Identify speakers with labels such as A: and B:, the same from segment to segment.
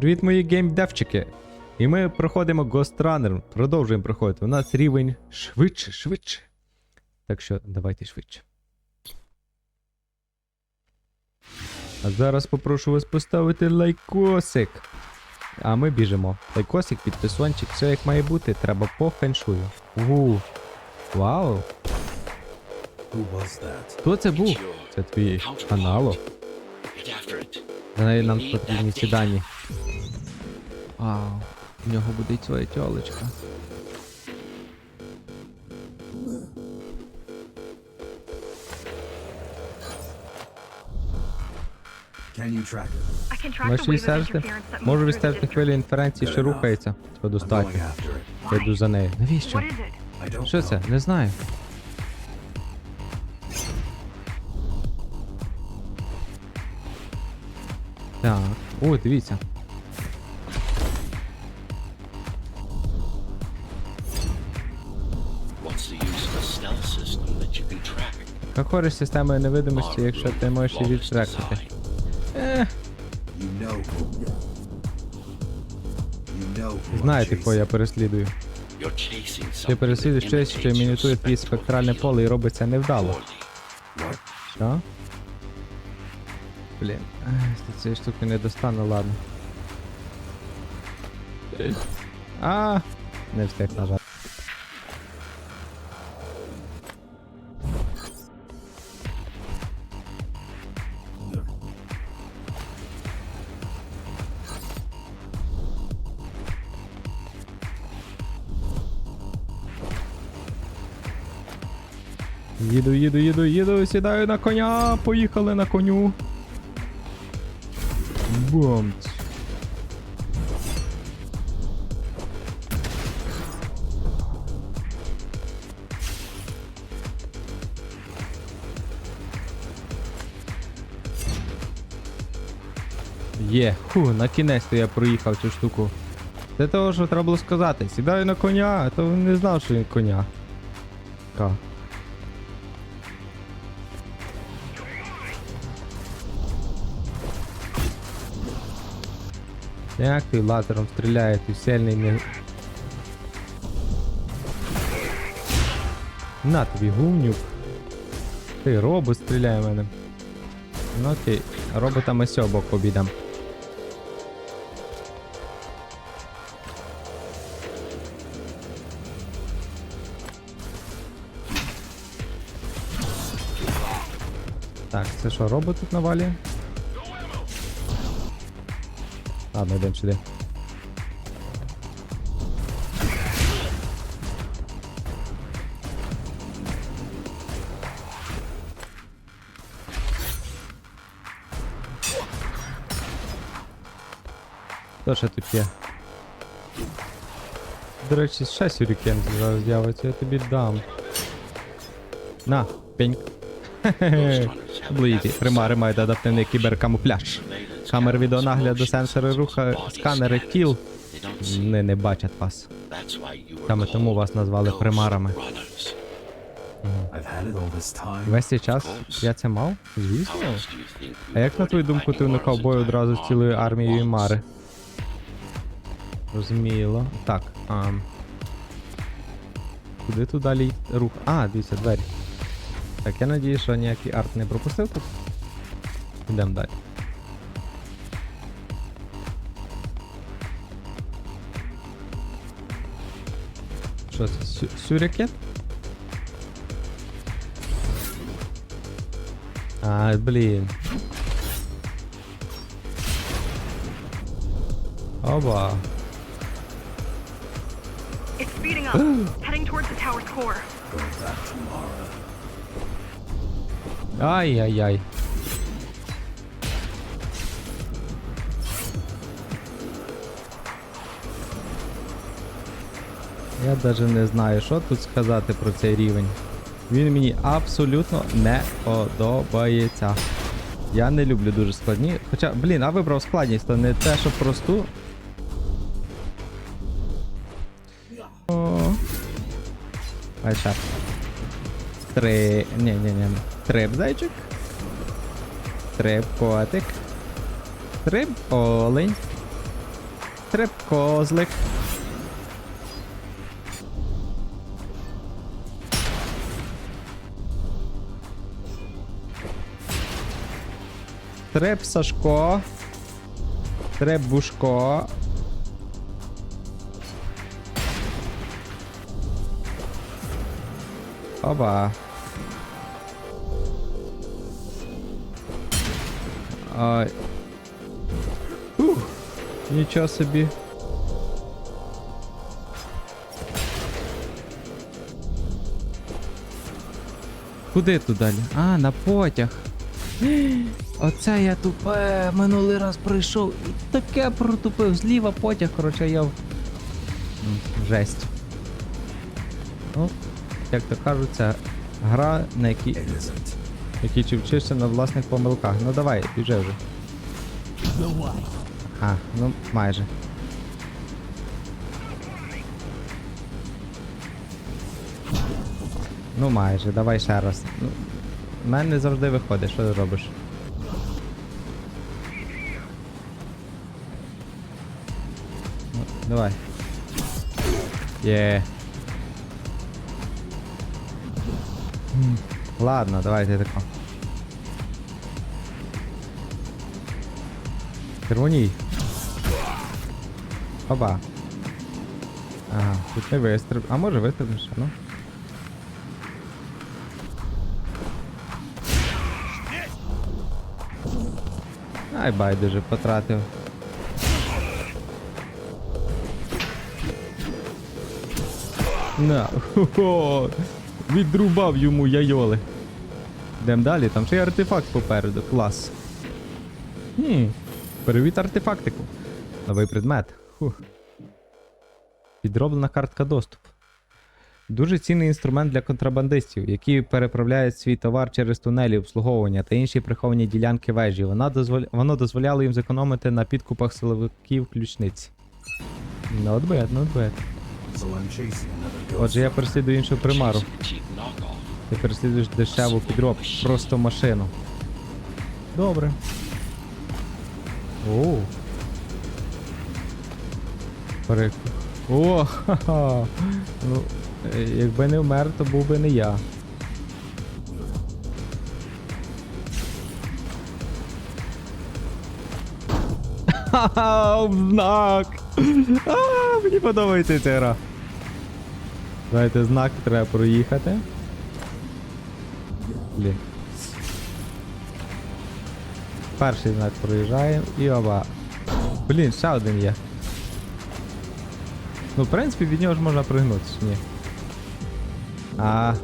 A: Привіт, мої геймдевчики! І ми проходимо Ghost Runner. Продовжуємо проходити. У нас рівень швидше, швидше. Так що давайте швидше. А зараз попрошу вас поставити лайкосик. А ми біжимо. Лайкосик, підписончик, все як має бути. Треба по феншую. Угу. Вау! Хто це був? Це твій канало.
B: Get.
A: За нею нам потрібні ці дані. Вау, в нього буде й своя тьолочка. Можеш відстежити? Можу відстежити хвилі інференції, що рухається. Це достатньо. Я йду за нею. Навіщо? Що це? Не знаю. Так. О, дивіться.
B: Track?
A: Какориш системою невидимості, якщо ти можеш її відтрекати. Ех, знаєте, кого я переслідую. Ти переслідуєш щось, що імітує твій спектральне поле і робить це невдало. Що? Блін, цієї штуки не достану, ладно. А, не встиг нажати. Їду, їду, їду, їду, сідаю на коня, поїхали на коню. Бомц. Є, ху, на кінець я проїхав цю штуку. Це того, що треба було сказати. Сідаю на коня, а то не знав, що він коня. Ка. Ти лазером стріляє, ти сильний не. На тобі гумнюк. Ти робот стріляє в мене. Ну окей, робота ми сьо бок обійдем. Так, це що, робот тут навалює? Ладно, йдемо сюди. Хто ще тут є? До речі, ще сюрікен зараз з'явиться, я тобі дам. На, Пень. Блуїті, примари мають адаптивний кіберкамуфляж. Камери відеонагляду, сенсори руха, сканери тіл.
B: See.
A: Не, бачать вас. Саме тому вас назвали примарами. Весь цей час я це мав? Звісно. А як на твою думку ти уникав бою одразу з цілою армією? Мари? Розуміло. Так, а... Куди тут далі рух? А, дивіться, двері. Так, я надію, що ніякий арт не пропустив тут. Ідемо далі. Що це? Сю сюрікен? А, блін. Оба.
C: It's speeding up, heading towards the tower's core.
A: Ай-яй-яй. Я даже не знаю, що тут сказати про цей рівень. Він мені абсолютно не подобається. Я не люблю дуже складні. Хоча, блін, а вибрав складність, то не те, що просту. О. А ще. Три. Ні, ні, ні. Трип зайчик. Трип котик. Трип олень. Стрип козлик. Стрип Сашко. Стрип Бушко. Оба. Ай. Ух, нічого собі. Куди тут далі? А, на потяг. Оце я тупе минулий раз пройшов і таке протупив. Зліва потяг, коротше, я. в- Жесть. Ну, як то кажуть, це гра, на якій, Якій чи вчишся на власних помилках. Ну давай, біжи вже. А, ну майже. Ну майже, давай ще раз. Ну, мене не завжди виходить, що ти робиш? Ну, давай. Є. Ладно, давайте тако. Червоній. Оба. Ага, тут не вистріб. А може вистрибнеш, ну. Ай, байдуже, потратив. На, хо-хо, відрубав йому яйоли. Йдемо далі, там ще й артефакт попереду, клас. Хм, Привіт артефактику. Новий предмет. Фух. Підроблена картка доступу. Дуже цінний інструмент для контрабандистів, які переправляють свій товар через тунелі, обслуговування та інші приховані ділянки вежі. Вона дозволя... Воно дозволяло їм зекономити на підкупах силовиків ключниць. Not bad, not bad. Отже, я переслідую іншу примару. Ти переслідуєш дешеву підробку, просто машину. Добре. О. Перек... О, ха-ха. Ну, е, якби не вмер, то був би не я. Ха-ха, знак! А, мені подобається ця гра. Давайте знак треба проїхати. Блін. Перший знак проїжджаємо і оба. Блін, ще один є. Ну, в принципі, від нього ж можна пригнутися, ні. А,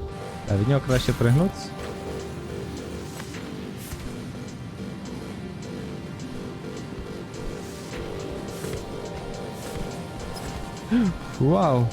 A: а від нього краще пригнутися. Вау!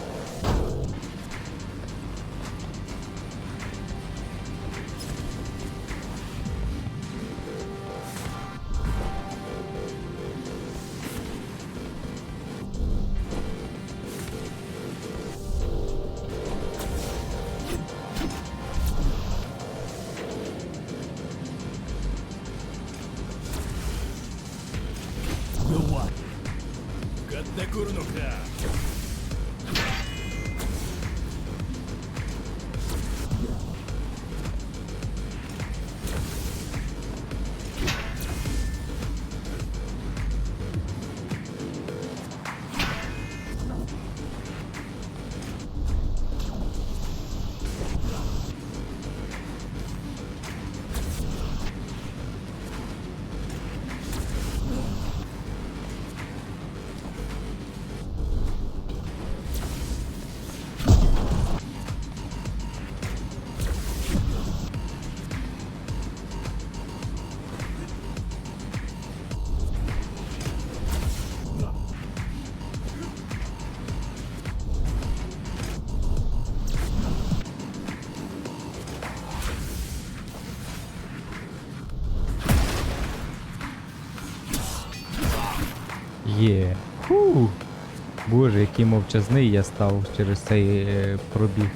A: Є. Фу. Боже, який мовчазний я став через цей е, пробіг.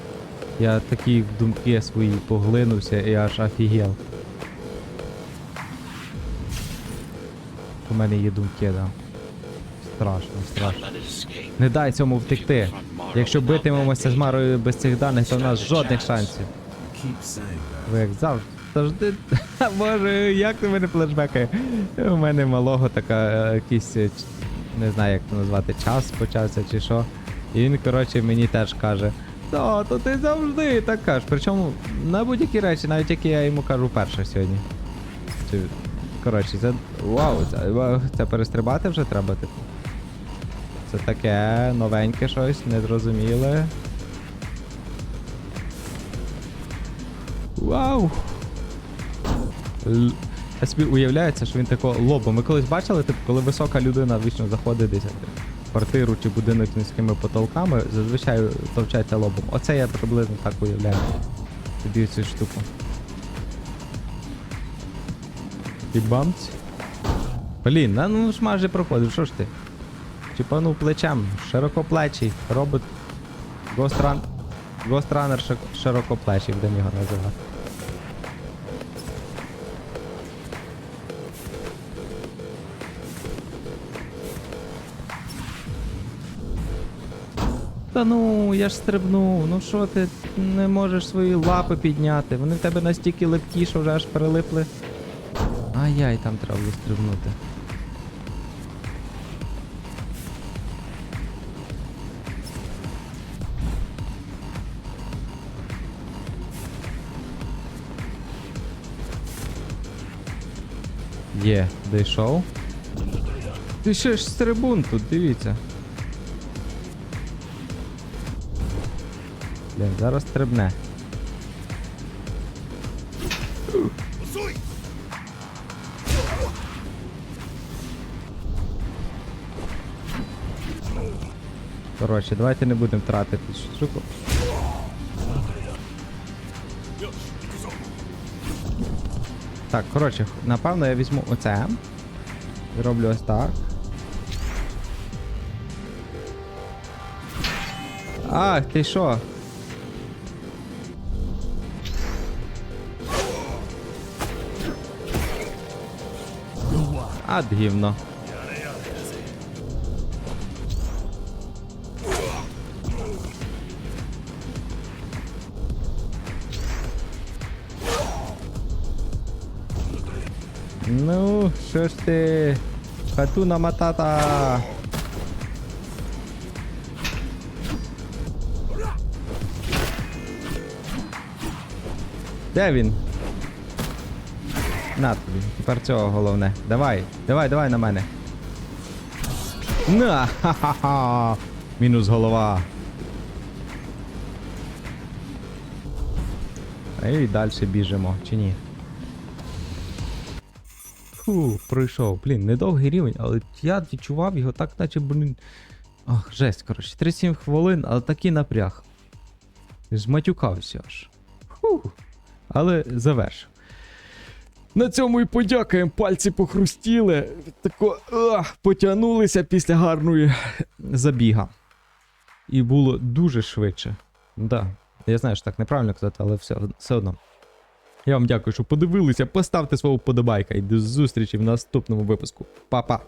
A: Я такі в думки свої поглинувся і аж офігел. У мене є думки, да. Страшно, страшно. Не дай цьому втекти. Якщо битимемося з Марою без цих даних, то в нас жодних шансів. Ви як завжди. Боже, як ти мене флешбекає? У мене малого така е, якийсь, е, не знаю як це назвати, час почався чи що. І він, коротше, мені теж каже. Та, то ти завжди так кажеш. Причому на будь-які речі, навіть які я йому кажу перше сьогодні. Чи, коротше, це. Вау, це, це перестрибати вже треба, типу. Це таке новеньке щось, незрозуміле. Вау! Л- Я собі уявляється, що він такого лобом. Ми колись бачили, типу, коли висока людина вічно заходить десь в квартиру чи будинок з низькими потолками, зазвичай товчаться лобом. Оце я приблизно так уявляю. Собі цю штуку. І бамць. Блін, ну ж майже проходив, що ж ти? Чіпанув плечем, широкоплечий, робот. Гостран. Гостранер ши- широкоплечий, будемо його називати. Та ну, я ж стрибнув, ну що ти не можеш свої лапи підняти? Вони в тебе настільки липкі, що вже аж перелипли. Ай-яй, там треба було стрибнути. Є, дійшов. Ти ще ж стрибун тут, дивіться. Блін, зараз стрибне. Коротше, давайте не будемо тратити штуку. Так, коротше, напевно я візьму оце. Зроблю ось так. Ах, ти що? Ад гівно. Ну, що ж ти? Хатуна матата. Де він? На тобі, тепер цього головне. Давай, давай, давай на мене. На, ха-ха-ха. Мінус голова. І далі біжимо, чи ні? Фу, пройшов. Блін, недовгий рівень, але я відчував його так, наче, блін. Ах, жесть, коротше, 37 хвилин, але такий напряг. Зматюкався аж. Фу. Але завершив. На цьому і подякуємо, пальці похрустіли. Тако ах, потягнулися після гарної забіга. І було дуже швидше. Да. Я знаю, що так неправильно казати, але все, все одно. Я вам дякую, що подивилися. Поставте свого вподобайка і до зустрічі в наступному випуску. Па-па!